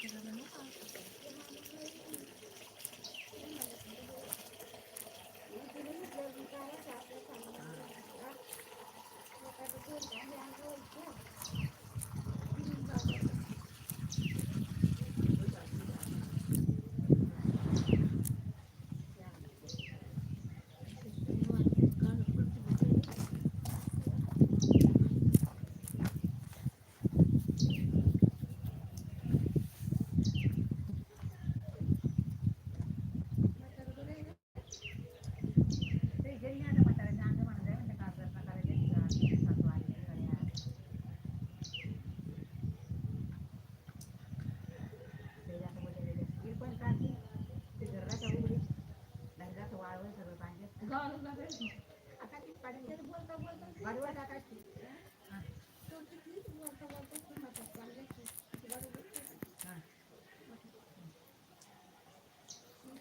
けどね。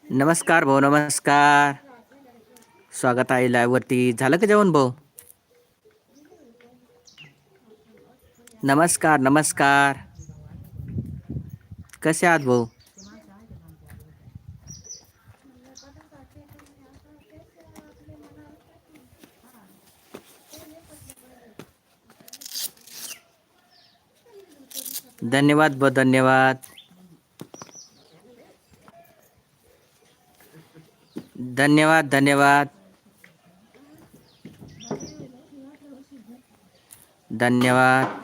नमस्कार भाऊ नमस्कार. स्वागत आहे live वरती. झालं का जेवण भाऊ? नमस्कार नमस्कार. कसे आहात भाऊ? धन्यवाद, बहुत धन्यवाद। धन्यवाद धन्यवाद। धन्यवाद।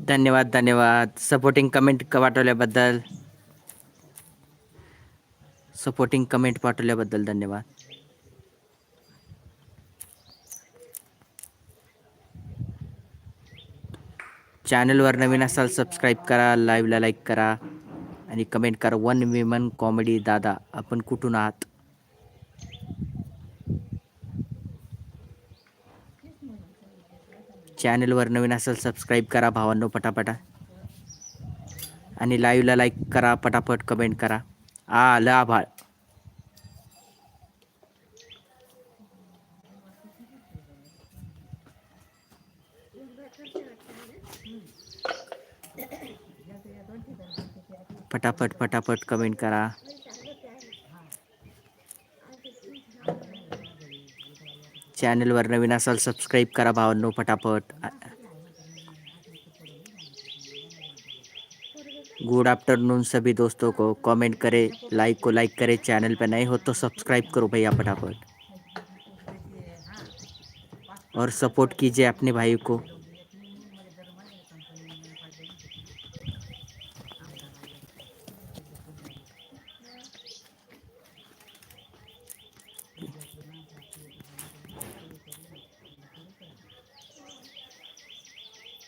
धन्यवाद धन्यवाद। सपोर्टिंग कमेंट पाठवल्याबद्दल सपोर्टिंग कमेंट पाठवल्याबद्दल धन्यवाद। चॅनलवर नवीन असाल सबस्क्राईब करा लाईव्हला लाईक करा आणि कमेंट करा. वन विमन कॉमेडी दादा आपण कुठून आहात? चॅनलवर नवीन असाल सबस्क्राईब करा भावांनो पटापटा. आणि लाईव्हला लाईक करा पटापट कमेंट करा. आ आलं आभाळ. पटापट पटापट कमेंट करा. चॅनलवर नवीन असाल सबस्क्राईब करा भावांनो पटापट गुड आफ्टरनून सभी दोस्तों को. कमेंट करे लाइक को लाइक करे. चैनल पे नए हो तो सब्सक्राइब करो भैया फटाफट. और सपोर्ट कीजिए अपने भाई को.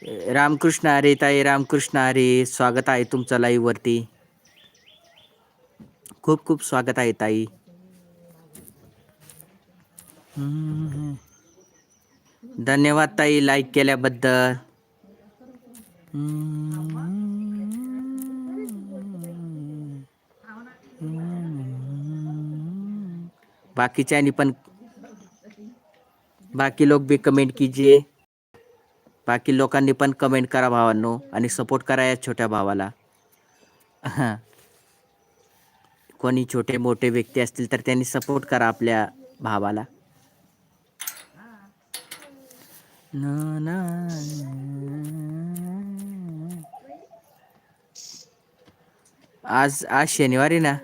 रामकृष्ण अरे ताई रामकृष्ण अरे स्वागत आहे तुमचं लाईववरती खूप खूप स्वागत आहे ताई. धन्यवाद ताई लाईक केल्याबद्दल. बाकीच्यांनी पण बाकी लोक भी कमेंट कीजिए. बाकी लोकांनी पण कमेंट करा भावांनो आणि सपोर्ट करा या छोट्या भावाला. हा. कोणी छोटे मोठे व्यक्ती असतील तर त्यांनी सपोर्ट करा आपल्या भावाला. ना, ना, आज आज शनिवारी ना?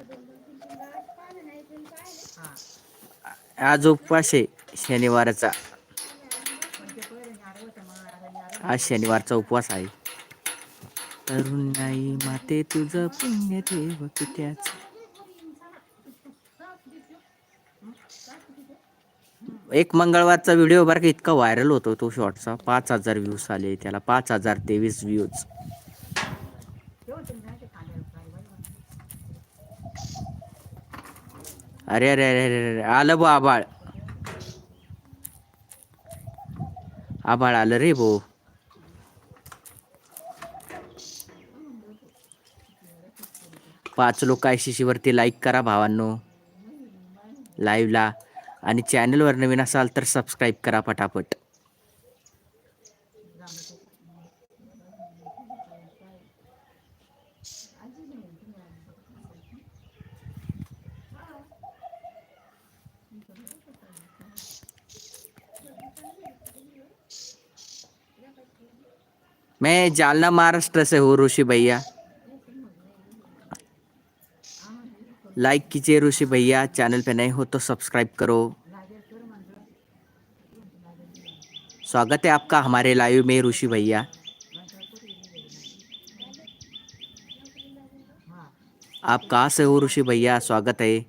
आज उपवास आहे शनिवारचा. आज शनिवारचा उपवास आहे. तरुण नाही माते तुझं पुण्य देव त्याच एक मंगळवारचा व्हिडिओ बरं का इतका व्हायरल होतो तो शॉर्टचा पाच हजार व्ह्यूज आले त्याला पाच हजार तेवीस व्ह्यूज अरे अरे अरे अरे अरे आलं बो आबाळ आबाळ आलं रे भाऊ पाँच लोक आय सी सीवरती करा भावांनो. लाईव्हला आणि चॅनलवर नवीन असाल तर सब्सक्राइब करा पटापट. मैं जालना महाराष्ट्र से हूँ ऋषि भैया। लाइक कीजिए ऋषि भैया, चैनल पे नए हो तो सब्सक्राइब करो। स्वागत है आपका हमारे लाइव में ऋषि भैया। आप कहाँ से हो ऋषि भैया? स्वागत है।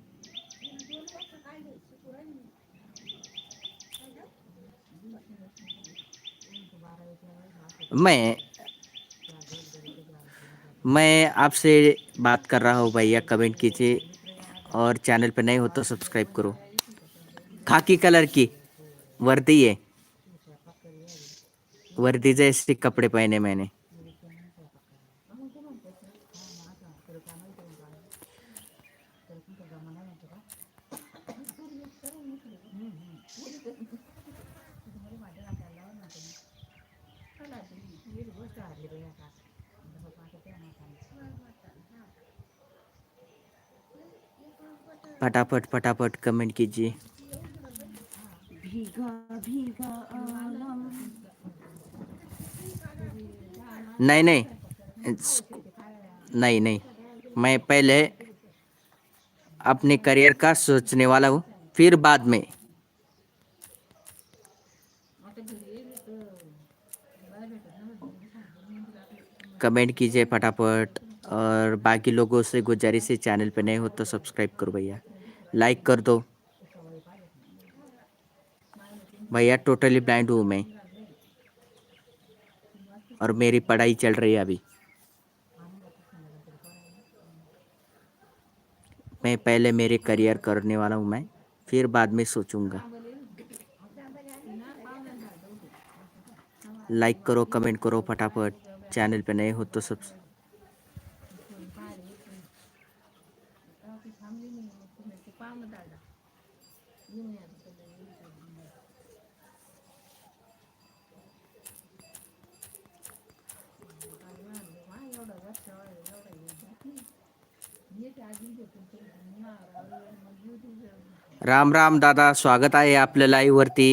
मैं मैं आपसे बात कर रहा हूँ भैया, कमेंट कीजिए। और चैनल पे नए हो तो सब्सक्राइब करो। खाकी कलर की वर्दी है। वर्दी जैसे कपड़े पहने मैंने। फटाफट फटाफट कमेंट कीजिए। नहीं नहीं नहीं नहीं मैं पहले अपने करियर का सोचने वाला हूँ फिर बाद में। कमेंट कीजिए फटाफट। और बाकी लोगों से गुजारिश है, चैनल पे नए हो तो सब्सक्राइब करो भैया। लाइक कर दो। भैया टोटली ब्लाइंड हूँ मैं। और मेरी पढ़ाई चल रही है अभी। मैं पहले मेरे करियर करने वाला हूँ मैं, फिर बाद में सोचूँगा। लाइक करो, कमेंट करो फटाफट। चैनल पे नए हो तो सब राम राम दादा स्वागत आहे आपल्या लाईव्ह वरती.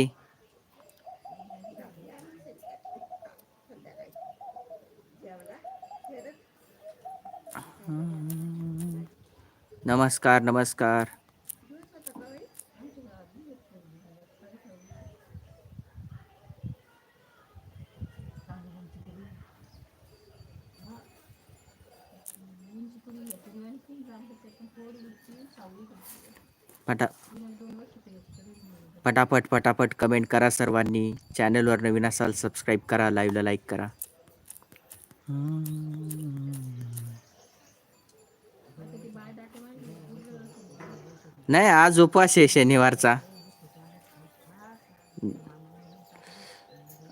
नमस्कार नमस्कार. पटा पटापट पटापट कमेंट करा सर्वांनी. चॅनलवर नवीन असाल सबस्क्राईब करा लाईव्हला लाईक करा. नाही आज उपवास आहे शनिवारचा.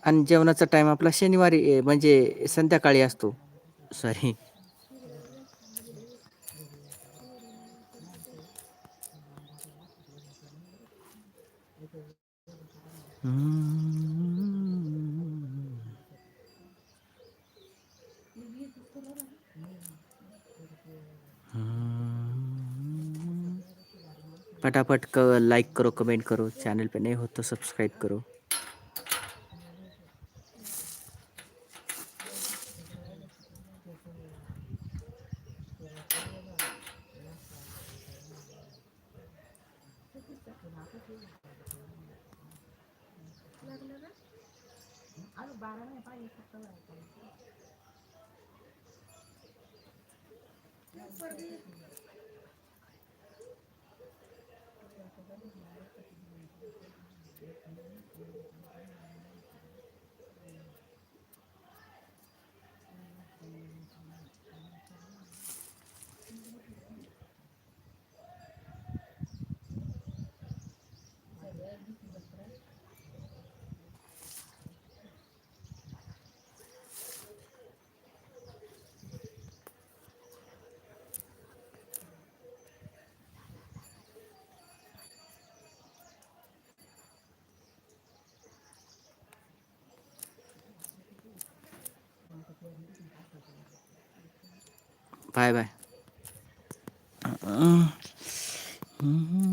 आणि जेवणाचा टाइम आपला शनिवारी म्हणजे संध्याकाळी असतो. सॉरी फटाफट लाइक करो कमेंट करो चैनल पे नए हो तो सब्सक्राइब करो। barangnya pak ini Thank you. 拜拜。嗯嗯。